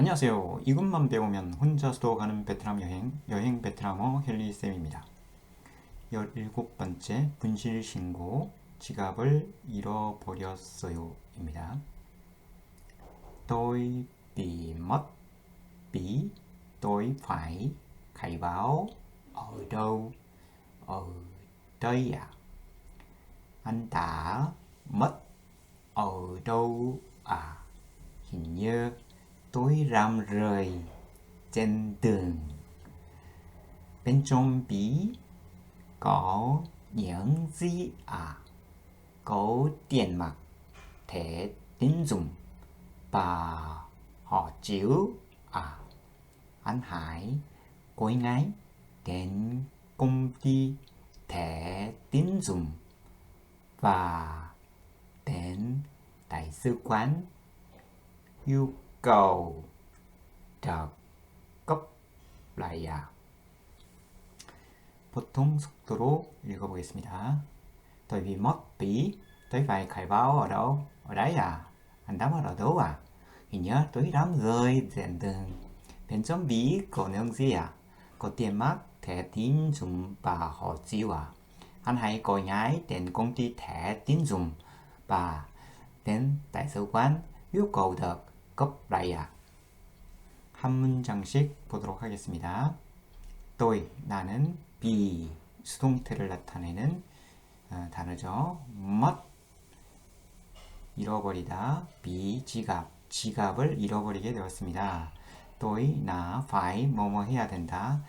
안녕하세요. 이것만 배우면 혼자서도 가는 베트남 여행, 여행 베트남어 헨리쌤입니다. 17번째 분실 신고, 지갑을 잃어버렸어요. 입니다. Báo ở đâu? Ở đây à? Anh đã mất ở đâu à? Hình như tôi rạm rời trên tường Bên trong bí có những gì à? Có tiền mặt, thẻ tín dụng và họ chiếu à? Anh Hải cuối ngày đến công ty thẻ tín dụng và đến đại sứ quán yêu cầu trợ cấp lại à. 보통 속도로 읽어보겠습니다. Tôi bị mất ví, tôi phải khai báo ở đâu? Ở đấy à? Anh đã mất ở đâu à? Hình như tôi đang rơi trên đường. Bên trong ví có những gì à? Có tiền mặt, thẻ tín dụng và hộ chiếu à? Anh hãy gọi ngay đến công ty thẻ tín dụng và đến đại sứ quán yêu cầu được lại à? 한 문장씩 보도록 하겠습니다. tôi 나는 be 수동태를 나타내는 어, 단어죠. mất 잃어버리다 be 지갑 지갑을 잃어버리게 되었습니다. tôi 나 phải 뭐뭐 해야 된다.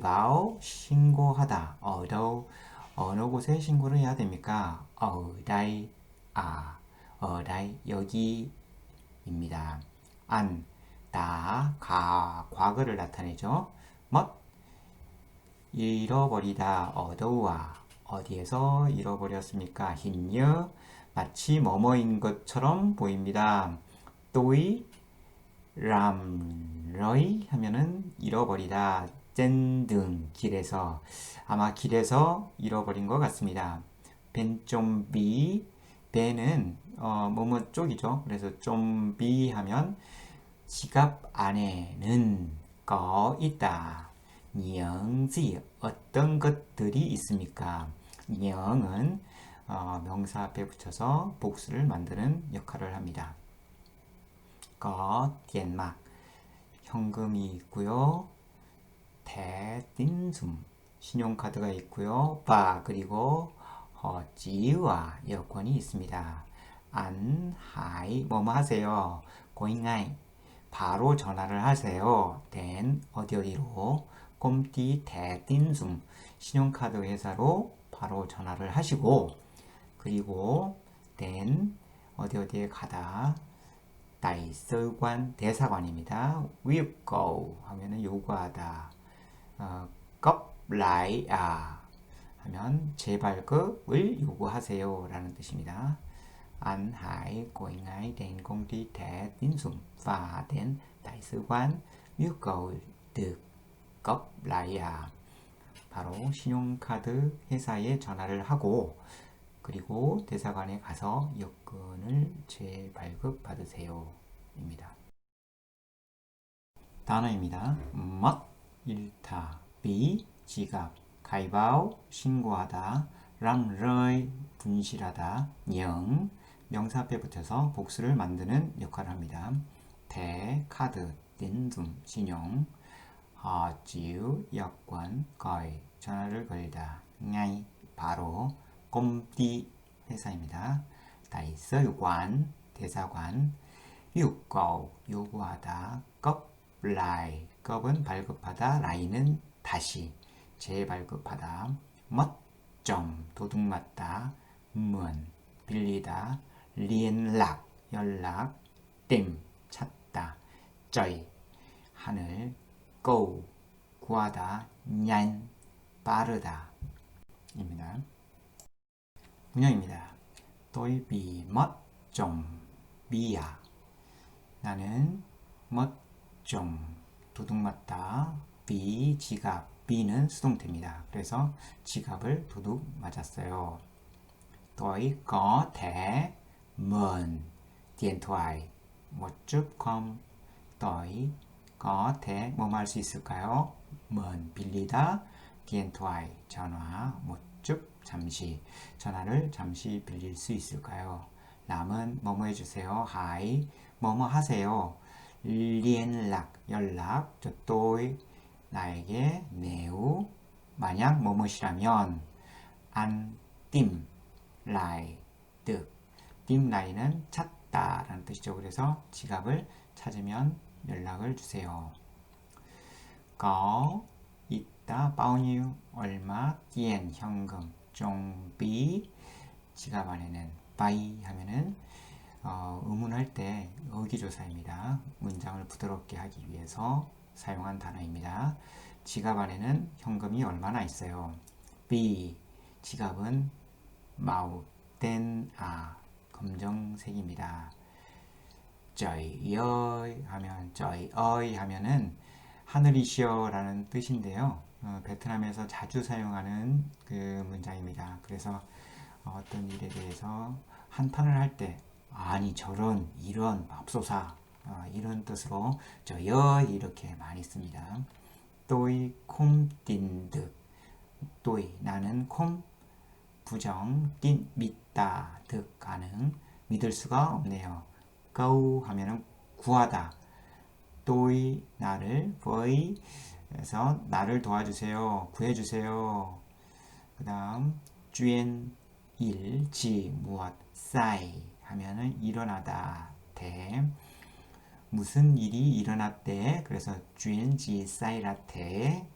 báo 신고하다. đâu 어느 곳에 신고를 해야 됩니까? đây 아 đây 여기 입니다. 안 다, 가, 과거를 나타내죠. mất 잃어버리다, 어두워 어디에서 잃어버렸습니까? 흰여 마치 뭐뭐인 것처럼 보입니다. 또이 람 러이 하면은 잃어버리다 젠등 길에서 아마 길에서 잃어버린 것 같습니다. 벤좀비 배는 어, 뭐뭐 쪽이죠. 그래서 좀 비 하면 지갑 안에는 거 있다. 영지 어떤 것들이 있습니까? 영은 어, 명사 앞에 붙여서 복수를 만드는 역할을 합니다. 거, 띠엔막 현금이 있고요. 대띵숨 신용카드가 있고요. 바 그리고 허지와 여권이 있습니다. 안, 하이 뭐뭐 하세요. 고잉아이 바로 전화를 하세요. 된 어디 어디로 꼼띠 대띵숨 신용카드 회사로 바로 전화를 하시고 그리고 된 어디 어디에 가다 다이서관 대사관입니다. 위고 하면은 요구하다 어, 껍라이 아 하면 재발급을 요구하세요 라는 뜻입니다. Anh hãy gọi ngay đến công ty thẻ tín. 바로 신용카드 회사에 전화를 하고 그리고 대사관에 가서 여권을 재발급 받으세요. 입니다. 단어입니다. mất, 잃다, 비, 지갑, 가이바오, 신고하다, 랑 rơi, 분실하다, 영, 명사 앞에 붙여서 복수를 만드는 역할을 합니다. 대, 카드, 딘둠, 신용, 어, 지우, 여권, 거의, 전화를 걸다, ngay, 바로, 꼼띠, 회사입니다. 다이서관, 대사관, 유cầu, 요구하다, cấp, lại, 급은 발급하다, 라이는 다시, 재발급하다, mất, 점, 도둑맞다, mượn, 빌리다, lạc, 연락, tìm, 찾다, trời, 하늘, cầu, 구하다, nhanh, 빠르다 입니다. bị mất chồng 비야 나는 chồng 도둑맞다 비 지갑 비는 수동태입니다. 그래서 지갑을 도둑 맞았어요. tôi có thể mượn điện thoại một chút không? tôi có thể 뭐뭐 할수 있을까요? mượn 빌리다 thoại 전화 chút 잠시 전화를 잠시 빌릴 수 있을까요? 남은 뭐뭐 해주세요. 하이 뭐뭐 하세요. lạc 연락 cho tôi 나에게 nếu 만약 뭐뭐시라면 ăn tìm lại được tìm lại 는 찾다 라는 뜻이죠. 그래서 지갑을 찾으면 연락을 주세요. có 있다 nhiêu 얼마 tiền 현금 좀비 지갑 안에는 바이 하면은 어, 의문할 때 의기조사입니다. 문장을 부드럽게 하기 위해서 사용한 단어입니다. 지갑 안에는 현금이 얼마나 있어요? B 지갑은 마우텐 아 검정색입니다. ơi 하면 ơi 하면은 하늘이시여라는 뜻인데요. 어, 베트남에서 자주 사용하는 그 문장입니다. 그래서 어떤 일에 대해서 한탄을 할 때 아니 저런 이런 맙소사 어, 이런 뜻으로 저여 이렇게 많이 씁니다. 또이 득. 또이 나는 콤 부정 낀 믿다 득 가능 믿을 수가 없네요. câu 하면은 구하다. 또이 나를 với 그래서 나를 도와주세요. 구해주세요. 그 다음 주엔 일, 지, 무엇, 사이 하면은 일어나다. 대 무슨 일이 일어났대? 그래서 주엔지 사이라테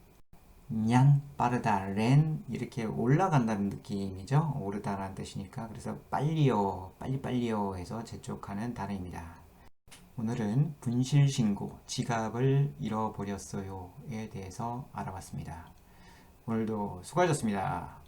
냥 빠르다 렌 이렇게 올라간다는 느낌이죠. 오르다라는 뜻이니까. 그래서 빨리요 빨리빨리요 해서 재촉하는 단어입니다. 오늘은 분실신고 지갑을 잃어버렸어요에 대해서 알아봤습니다. 오늘도 수고하셨습니다